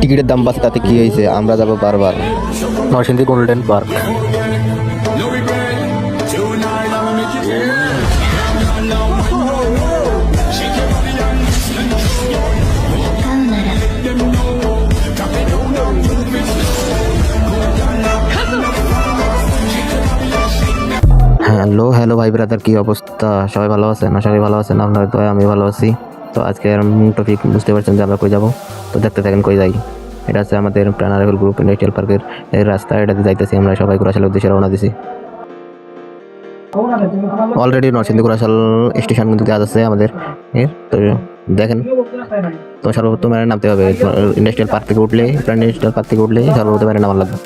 টিকিটের দাম বাড়ছে তাতে কি হয়েছে? আমরা যাব বারবার। Narsingdi golden park. Hello hello ভাই ব্রাদার কি অবস্থা? সবাই ভালো আছেন? করি ভালো আছেন। আপনার তো আমি ভালো আছি। তো আজকে টপিক বুঝতে পারছেন যে আমরা কই যাব। তো দেখতে থাকেন কই যাই। এটা হচ্ছে আমাদের প্রাণারেবল গ্রুপ ইন্ডাস্ট্রিয়াল পার্কের রাস্তা। এটাতে যাইতেছি আমরা সবাই ঘোরাশালের উদ্দেশ্যে রওনা দিছি। অলরেডি নরসিংদী ঘোরাশাল স্টেশন কিন্তু দেওয়া আছে আমাদের। তো দেখেন, তো সর্বপ্রথম এর নামতে হবে। ইন্ডাস্ট্রিয়াল পার্ক থেকে উঠলে ইন্ডাস্ট্রিয়াল পার্ক থেকে উঠলে সর্বপ্রথম এর নামার লাগবে।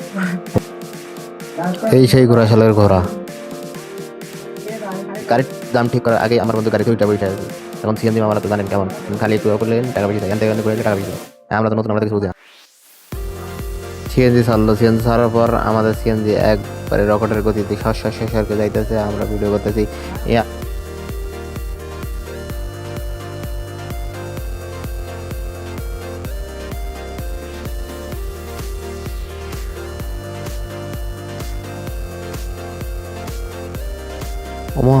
এই সেই ঘোরাশালের ঘোরা গাড়ির দাম ঠিক করার আগে আমার বন্ধু গাড়ি উঠে বসে আছে। এখন সিএনজি মামারা তো জানেন কেমন। খালি একটু করলে টাকা এখান থেকে এখান থেকে টাকা পয়সা। আমরা তো নতুন আমরা কিছু বুঝি সিএনজি ছাড়লো, সিএনজি ছাড়ার পর আমাদের সিএনজি একবারে রকেটের গতিতে শস শস শসকে যাইতেছে, আমরা ভিডিও করতেছি। ওমা।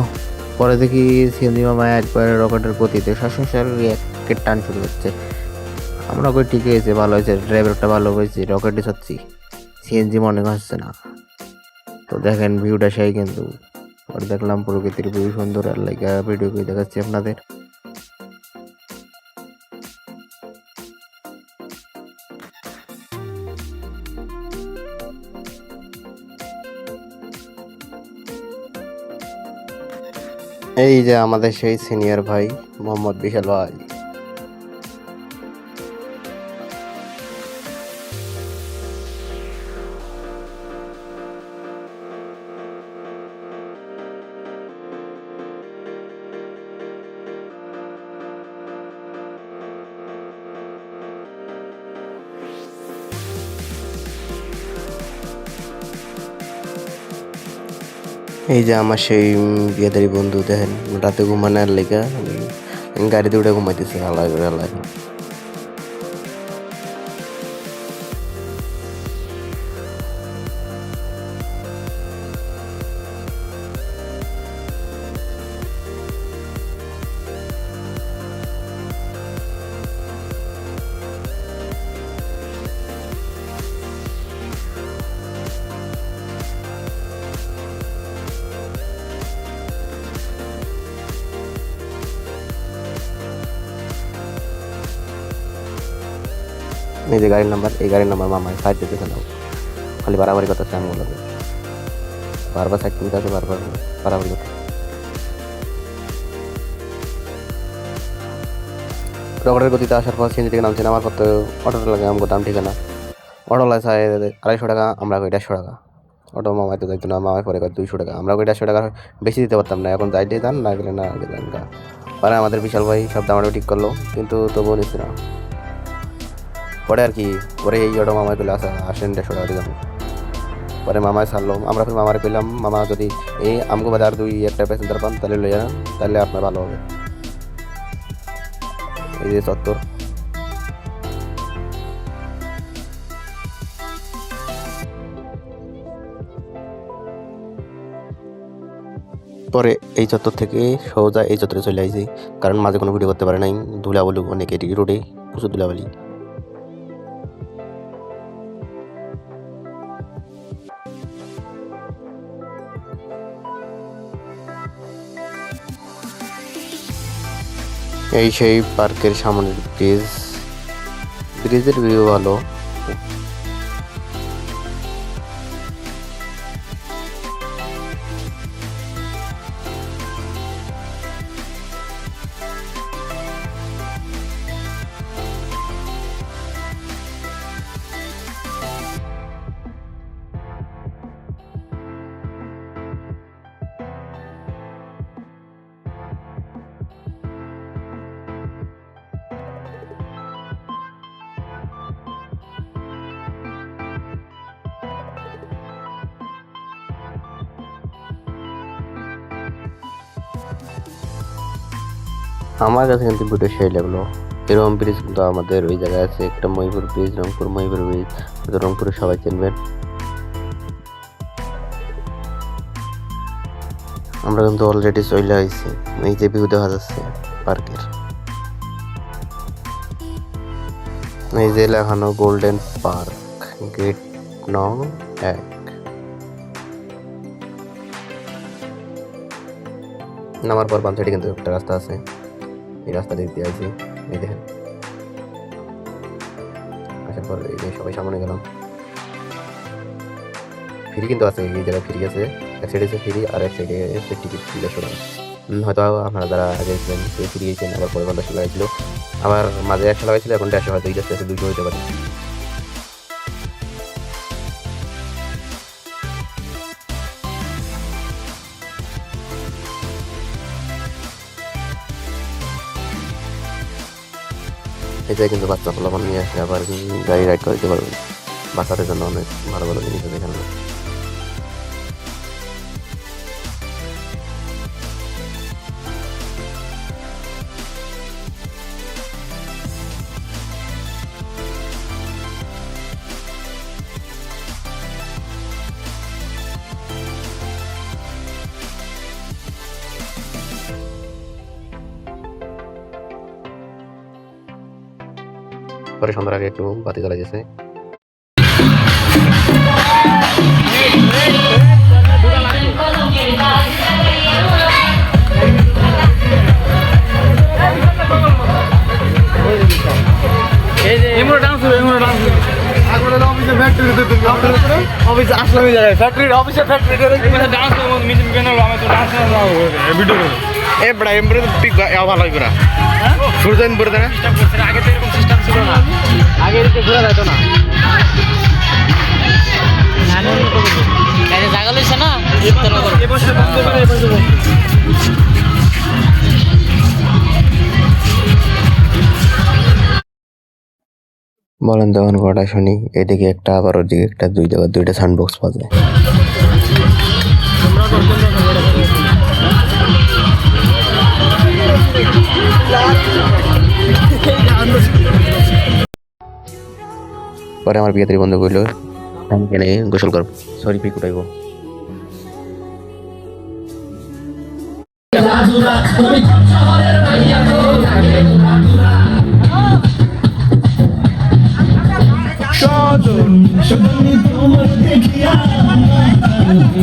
পরে দেখি সিএনজি মায়া একবার রকেটের গতিতে শ্বাসের একের টান শুরু হচ্ছে আমরা কই, ঠিকই আছে ভালো হয়েছে, ড্রাইভারটা ভালো হয়েছে, রকেটে চাচ্ছি সিএনজি মনে হচ্ছে না। তো দেখেন ভিউটা সেই কিন্তু। পরে দেখলাম প্রকৃতির ভিউ সুন্দর, আর লাইকা ভিডিও দেখাচ্ছি আপনাদের। এই যে আমাদের সেই সিনিয়র ভাই মোহাম্মদ বিশাল ভাই। এই যে আমার সেই বিয়েদারি বন্ধু, দেখেন, রাতে ঘুমানোর লেগা গাড়িতে উঠে ঘুমাইতেছে আলাদা করে এই যে গাড়ির নাম্বার, এই গাড়ির নাম্বার মামা সাইড দিতে নাও। খালি বাড়াবাড়ি কথা আমি বলব বারবার সাইড কিনতে আছে বারবার বাড়াবাড়ি কথা রকেটের গতিতে আসার পর সিএনজি থেকে নামছে নামার পর তো অটোটা লাগে আমাকে দাম ঠিক না অটো লাগে আড়াইশো টাকা, আমরা কই দেড়শো টাকা। অটো মামাই তো যাইতো না, মামাই পরে কয় দুইশো টাকা। আমরা কই দেড়শো টাকা, বেশি দিতে পারতাম না। এখন যাইতে দান না গেলে না গেলে না। পরে আমাদের বিশাল ভাই, সব দামাটা ঠিক করল, কিন্তু তবুও নিচ্ছে না। পরে আর কি, পরে এই অটো মামায় পেলে আসা আসেন দেড়শো টাকা পরে মামায় ছাড়লো। আমরা ফির মামারে পেলাম মামা, যদি এই আমগো বাজার দুই একটা প্যাসেঞ্জার পান, তাহলে লয়ে যান, তাহলে আপনার ভালো হবে। এই যে চত্বর। পরে এই চত্বর থেকে সোজা এই চত্বরে চলে আসি কারণ মাঝে কোনো ভিডিও করতে পারে নাই। ধুলাবালু অনেক এটি রোডে, প্রচুর ধুলাবালি। এই সেই পার্কের সামনের ব্রিজ ব্রিজের ভিউ ভালো। আমার কাছে কিন্তু ভিডিও সেই লাগল। এরকম ব্রিজ কিন্তু আমাদের ওই জায়গায় আছে, একটা ময়ূর ব্রিজ রংপুর ময়ূর ব্রিজ রংপুরে সবাই চিনবেন। আমরা কিন্তু অলরেডি চলে আইছি, এই যে ভিউ দেখা যাচ্ছে পার্কের এই যে লেখানো গোল্ডেন পার্ক গেট নং এক। নামার পর বাম কিন্তু একটা রাস্তা আছে। এই রাস্তা দেখতে আছি। এই দেখেন। আসার পর এই যে সবাই সামনে গেলাম। ফিরি কিন্তু আছে, এই জায়গায় ফ্রি আছে। এক সাইডে এসে ফ্রি, আর এক সাইডে এসে টিকিট দেড়শো টাকা হয়তো আপনারা যারা আগে ছিলেন সে ফ্রি গিয়েছেন আবার পরে লাগাইছিল আবার মাঝে একশো লাগাইছিল এখন দেড়শো হয়তো এই যাচ্ছে দুশো হতে পারে। এটাই কিন্তু বাচ্চা পোলাপান নিয়ে আসে, আবার গাড়ি রাইড করে দিতে পারবেন বাচ্চাদের জন্য অনেক ভালো ভালো জিনিস আছে এখানে। পরে সন্ধ্যার আগে একটু বাতি জ্বালা গেছে অফিস আসলাম ফ্যাক্টরি অফিসে ফ্যাক্টরি ডান্স করব মিটিং কেন? আমি তো ডান্স ভিডিও করব এ এমbre পিক ভালো আগে তো এরকম সিস্টেম ছিল না আগে ঘোরা যেত না বলেন তখন কটা শুনি? এদিকে একটা, আবার ওদিকে একটা দুই জায়গা দুইটা সাউন্ড বক্স পাওয়া যায় পরে আমার বিয়ে বন্ধু করল আমি কেনে গোসল করব। Sorry pick উঠাইব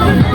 I'm